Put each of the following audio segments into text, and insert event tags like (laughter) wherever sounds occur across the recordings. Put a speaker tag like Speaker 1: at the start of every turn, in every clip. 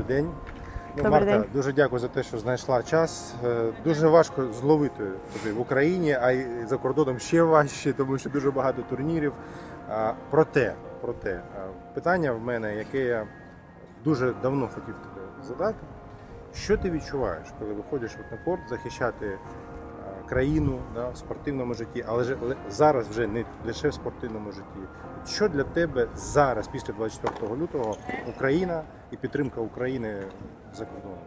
Speaker 1: добрий день. Ну,
Speaker 2: Добрий
Speaker 1: Марта,
Speaker 2: день.
Speaker 1: дуже дякую за те, що знайшла час. Е, Дуже важко зловити тебе в Україні, а й за кордоном ще важче, тому що дуже багато турнірів. Проте, проте, питання в мене, яке я дуже давно хотів тебе задати. Що ти відчуваєш, коли виходиш на порт захищати е, країну да, в спортивному житті, але ж зараз вже не лише в спортивному житті. Що для тебе зараз, після 24 лютого, Україна і підтримка України за кордоном?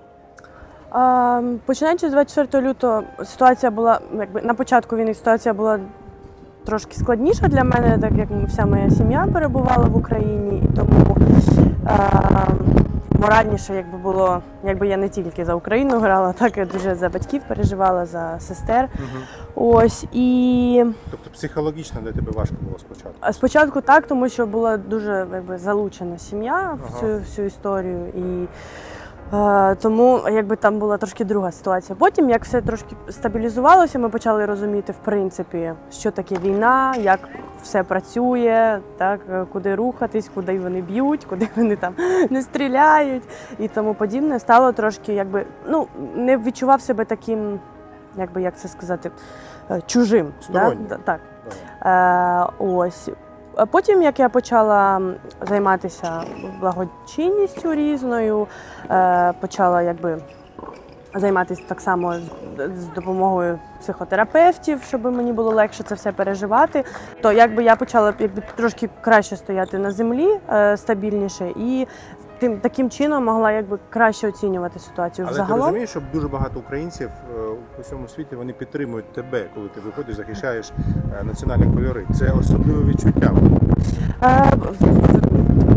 Speaker 2: Починаючи з 24 лютого, ситуація була якби на початку війни ситуація була трошки складніша для мене, так як вся моя сім'я перебувала в Україні, і тому моральніше якби було, якби я не тільки за Україну грала, так і дуже за батьків переживала, за сестер. Ось і
Speaker 1: Тобто психологічно для тебе важко було спочатку.
Speaker 2: А Спочатку так, тому що була дуже якби, залучена сім'я в цю всю історію. І тому якби там була трошки друга ситуація. Потім, як все трошки стабілізувалося, ми почали розуміти, в принципі, що таке війна, як все працює, так, е, куди рухатись, куди вони б'ють, куди (laughs) вони там не стріляють і тому подібне. Стало трошки, якби, ну, не відчував себе таким, якби як це сказати, е, чужим. Да?
Speaker 1: Стороннім.
Speaker 2: Да, Так. Е, ось. Потім, як я почала займатися благочинністю різною, е, почала якби займатися так само з, з допомогою психотерапевтів, щоб мені було легше це все переживати, то якби я почала якби трошки краще стояти на землі, е, стабільніше, і тим таким чином могла якби краще оцінювати ситуацію
Speaker 1: Але ти розумієш, що дуже багато українців е, по всьому світі вони підтримують тебе, коли ти виходиш, захищаєш е, національні кольори. Це особливе відчуття.
Speaker 2: Е,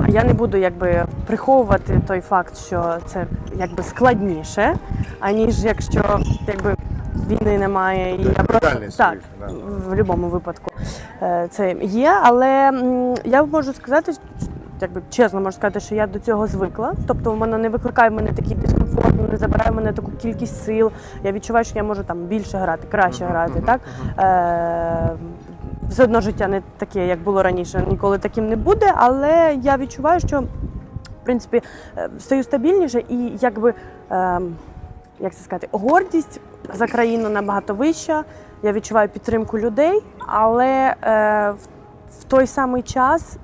Speaker 2: Я не буду якби приховувати той факт, що це якби складніше, аніж якщо якби війни немає, і я просто так в будь-якому випадку е, це є. Але я можу сказати, що, якби чесно можу сказати, що я до цього звикла. Тобто воно не викликає в мене такий дискомфорт, не забирає в мене таку кількість сил. Я відчуваю, що я можу там більше грати, краще грати. Так. Е, все одно життя не таке, як було раніше, ніколи таким не буде. Але я відчуваю, що в принципі е, стаю стабільніше і якби. Е, як це сказати, гордість за країну набагато вища. Я відчуваю підтримку людей, але е, в той самий час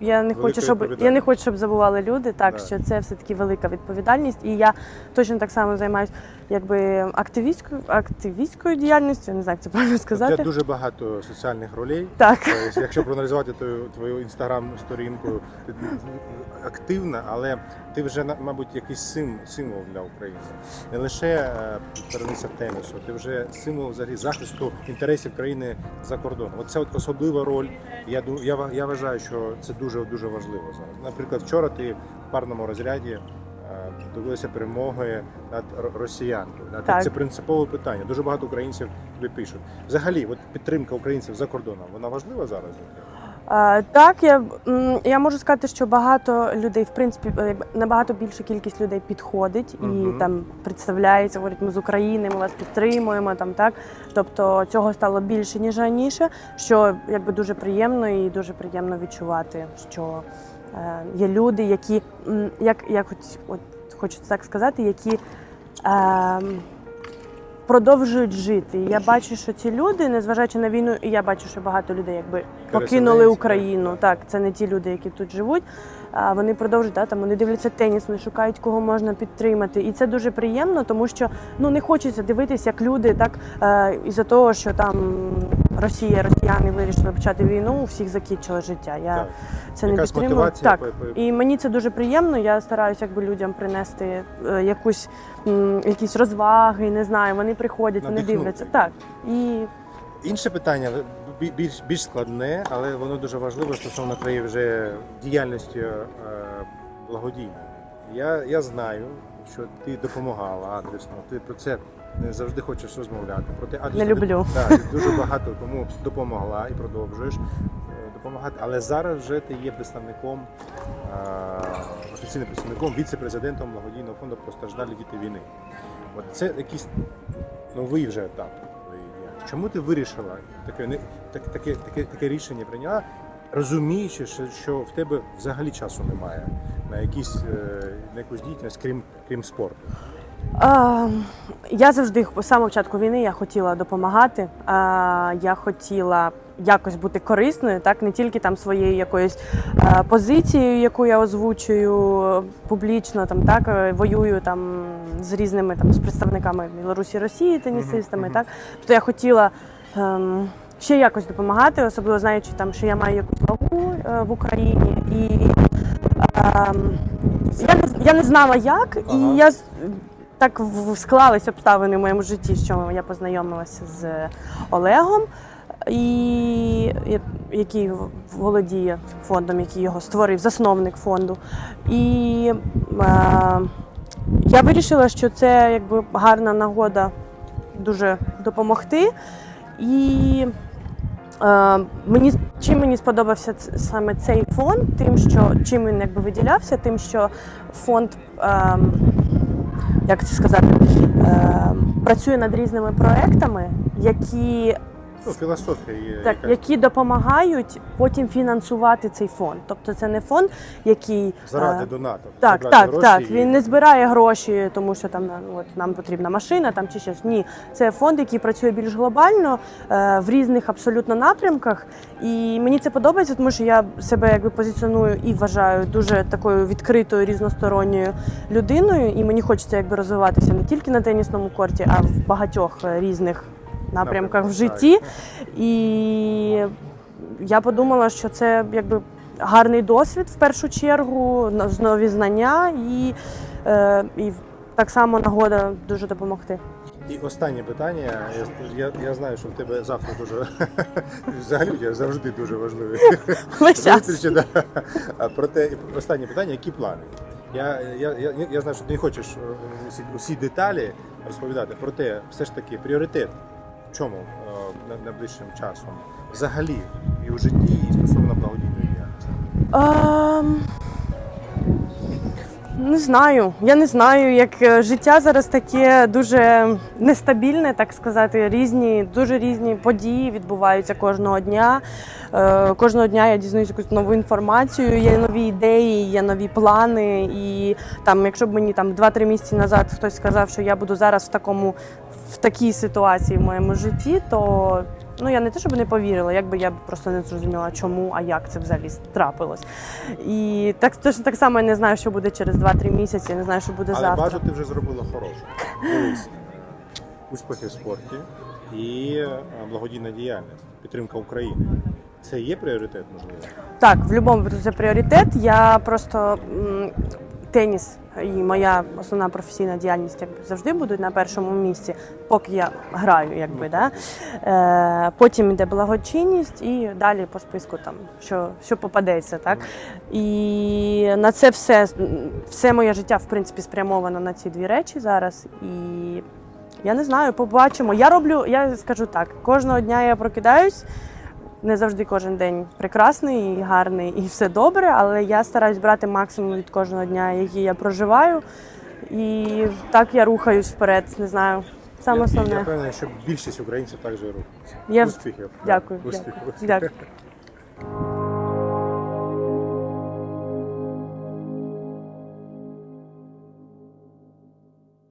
Speaker 2: я не хочу, щоб я не хочу, щоб забували люди. Так
Speaker 1: Да.
Speaker 2: що це все таки велика відповідальність, і я точно так само займаюся якби активістською активістською діяльністю. Не знаю, як це правильно сказати.
Speaker 1: тебе дуже багато соціальних ролей.
Speaker 2: Так.
Speaker 1: Тобто, Якщо проаналізувати твою, твою інстаграм-сторінку, ти активна, але ти вже, мабуть, якийсь сим, символ для України. Не лише е, керівниця тенісу, ти вже символ взагалі захисту інтересів країни за кордоном. Оце от особлива роль. Я, я, я вважаю, що це дуже дуже важливо зараз. Наприклад, вчора ти в парному розряді. е, Добилися перемоги над росіянкою.
Speaker 2: Так.
Speaker 1: Це принципове питання. Дуже багато українців тобі пишуть. Взагалі, от підтримка українців за кордоном, вона важлива зараз?
Speaker 2: Е, Так, я, я можу сказати, що багато людей, в принципі, е, набагато більша кількість людей підходить і
Speaker 1: Мгм.
Speaker 2: там представляється, говорять, ми з України, ми вас підтримуємо. Там так. Тобто цього стало більше ніж раніше, що якби дуже приємно і дуже приємно відчувати, що е, є люди, які як, як от, от хочу так сказати, які. Е, Продовжують жити. І я бачу, що ці люди, незважаючи на війну, і я бачу, що багато людей якби покинули
Speaker 1: Переселенці,
Speaker 2: Україну. Так, це не ті люди, які тут живуть. А вони продовжують да, там вони дивляться теніс, вони шукають кого можна підтримати. І це дуже приємно, тому що ну не хочеться дивитися, як люди так е, із-за того, що там Росія, росіяни вирішили почати війну, у всіх закінчили життя. Я
Speaker 1: Так.
Speaker 2: це не
Speaker 1: Якась
Speaker 2: підтримую.
Speaker 1: мотивація
Speaker 2: Так. І мені це дуже приємно. Я стараюся якби людям принести е, якусь м, якісь розваги, не знаю. Вони приходять, вони
Speaker 1: Надихнути.
Speaker 2: дивляться. Так і
Speaker 1: Інше питання бі- більш більш складне, але воно дуже важливе стосовно твоєї вже діяльності е, благодійної. Я, я знаю, що ти допомагала адресно. Ти про це не завжди хочеш розмовляти. Проте адресно
Speaker 2: Не люблю. (laughs)
Speaker 1: Так, дуже багато кому допомогла і продовжуєш е, допомагати. Але зараз вже ти є представником, е, офіційним представником, віце-президентом благодійного фонду постраждалі діти війни. От це якийсь новий вже етап. Чому ти вирішила таке, не- так- таке, таке, таке рішення прийняла розуміючи, що, що в тебе взагалі часу немає на якісь е, на якусь діяльність, крім крім спорту.
Speaker 2: Я завжди з самого початку війни я хотіла допомагати. Я хотіла якось бути корисною, так не тільки там своєю якоюсь позицією, яку я озвучую публічно, там так е, воюю там з різними там з представниками Білорусі, Росії, тенісистами. Так, тобто я хотіла. Ем, Ще якось допомагати, особливо знаючи там, що я маю якусь вагу е, в Україні, і ем, я, не, я не знала як,
Speaker 1: Ага.
Speaker 2: і я з- так склались обставини в моєму житті, що я познайомилася з Олегом, і, який володіє фондом, який його створив, засновник фонду. І е, я вирішила, що це якби гарна нагода дуже допомогти. І е, мені чим мені сподобався саме цей фонд, тим, що чим він якби виділявся, тим, що фонд. Е, як це сказати, е, працює над різними проектами, які,
Speaker 1: Ну, філософія є.
Speaker 2: так,
Speaker 1: якась.
Speaker 2: які допомагають потім фінансувати цей фонд. Тобто це не фонд, який
Speaker 1: заради
Speaker 2: е,
Speaker 1: донатів.
Speaker 2: так, так,
Speaker 1: гроші
Speaker 2: так.
Speaker 1: і-
Speaker 2: Він не збирає гроші, тому що там ну, от, нам потрібна машина там чи щось. Ні, це фонд, який працює більш глобально е, в різних абсолютно напрямках. І мені це подобається, тому що я себе якби позиціоную і вважаю дуже такою відкритою різносторонньою людиною. І мені хочеться якби розвиватися не тільки на тенісному корті, а в багатьох е, різних напрямках в житті. І я подумала, що це якби гарний досвід в першу чергу, нові знання і, е, і так само нагода дуже допомогти.
Speaker 1: І останнє питання. Я, я, я знаю, що в тебе завтра дуже (laughs) взагалі завжди дуже важливі (laughs) зустрічі. Да. А Проте останнє питання: які плани? Я, я, я, я знаю, що ти не хочеш е, усі, усі деталі розповідати, проте все ж таки пріоритет чому е, найближчим часом? Взагалі і у житті, і стосовно благодійної діяльності.
Speaker 2: Ем, Не знаю. Я не знаю, як е, життя зараз таке дуже нестабільне, так сказати. Різні, дуже різні події відбуваються кожного дня. Е, Кожного дня я дізнаюся якусь нову інформацію, є нові ідеї, є нові плани. І там, якщо б мені там 2-3 місяці назад хтось сказав, що я буду зараз в такому в такій ситуації в моєму житті, то ну я не те, щоб не повірила, якби я просто не зрозуміла, чому, а як це взагалі трапилось. І так точно так само я не знаю, що буде через 2-3 місяці, я не знаю, що буде
Speaker 1: Але
Speaker 2: завтра.
Speaker 1: базу ти вже зробила хорошу. Дивись, успіхи в спорті і е, благодійна діяльність, підтримка України. Це є пріоритет, можливо?
Speaker 2: Так, в будь-якому це пріоритет. Я просто м, теніс і моя основна професійна діяльність якби завжди будуть на першому місці, поки я граю, якби да. Е, потім йде благочинність і далі по списку там, що, що попадеться, так. І на це все, все моє життя в принципі спрямовано на ці дві речі зараз. І я не знаю, побачимо. Я роблю, я скажу так, кожного дня я прокидаюсь. Не завжди кожен день прекрасний і гарний, і все добре, але я стараюсь брати максимум від кожного дня, який я проживаю. І так я рухаюсь вперед, не знаю. Саме
Speaker 1: Я, я
Speaker 2: основне.
Speaker 1: впевнений, що більшість українців також рухаються.
Speaker 2: Я-
Speaker 1: Успіхів.
Speaker 2: Дякую,
Speaker 1: Успіхів.
Speaker 2: дякую. Дякую.